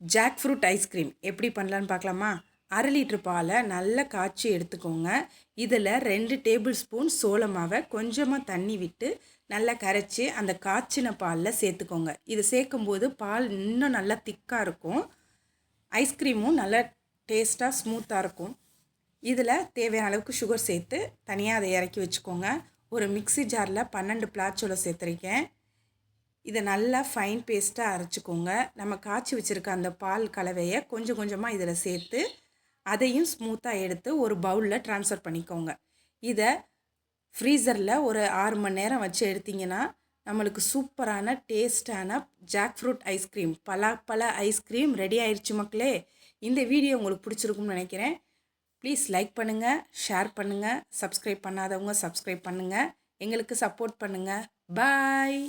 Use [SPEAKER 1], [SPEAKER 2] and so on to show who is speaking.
[SPEAKER 1] Jack fruit ice cream எப்படி பண்ணலான்னு பார்க்கலாமா? அரை லிட்ரு பாலை நல்லா காய்ச்சி எடுத்துக்கோங்க. இதில் ரெண்டு டேபிள் ஸ்பூன் சோள மாவை கொஞ்சமாக தண்ணி விட்டு நல்லா கரைச்சி அந்த காய்ச்சின பாலில் சேர்த்துக்கோங்க. இது சேர்க்கும்போது பால் இன்னும் நல்லா திக்காக இருக்கும். ஐஸ்கிரீமும் நல்லா டேஸ்ட்டாக ஸ்மூத்தாக இருக்கும். இதில் தேவையான அளவுக்கு சுகர் சேர்த்து தனியாக அதை இறக்கி வச்சுக்கோங்க. ஒரு மிக்ஸி ஜாரில் பன்னெண்டு பிளாச்சோளம் சேர்த்துருக்கேன். இதை நல்லா ஃபைன் பேஸ்ட்டாக அரைச்சிக்கோங்க. நம்ம காய்ச்சி வச்சுருக்க அந்த பால் கலவையை கொஞ்சம் கொஞ்சமாக இதில் சேர்த்து அதையும் ஸ்மூத்தாக எடுத்து ஒரு பவுலில் ட்ரான்ஸ்ஃபர் பண்ணிக்கோங்க. இதை ஃப்ரீசரில் ஒரு ஆறு மணி நேரம் வச்சு எடுத்திங்கன்னா நம்மளுக்கு சூப்பரான டேஸ்டான ஜாக் ஃப்ரூட் ஐஸ்கிரீம் பலாப்பழ ஐஸ்கிரீம் ரெடி ஆயிடுச்சு மக்களே. இந்த வீடியோ உங்களுக்கு பிடிச்சிருக்கும்னு நினைக்கிறேன். ப்ளீஸ் லைக் பண்ணுங்கள் ஷேர் பண்ணுங்கள் சப்ஸ்கிரைப் பண்ணாதவங்க சப்ஸ்கிரைப் பண்ணுங்கள் எங்களுக்கு சப்போர்ட் பண்ணுங்கள் பாய்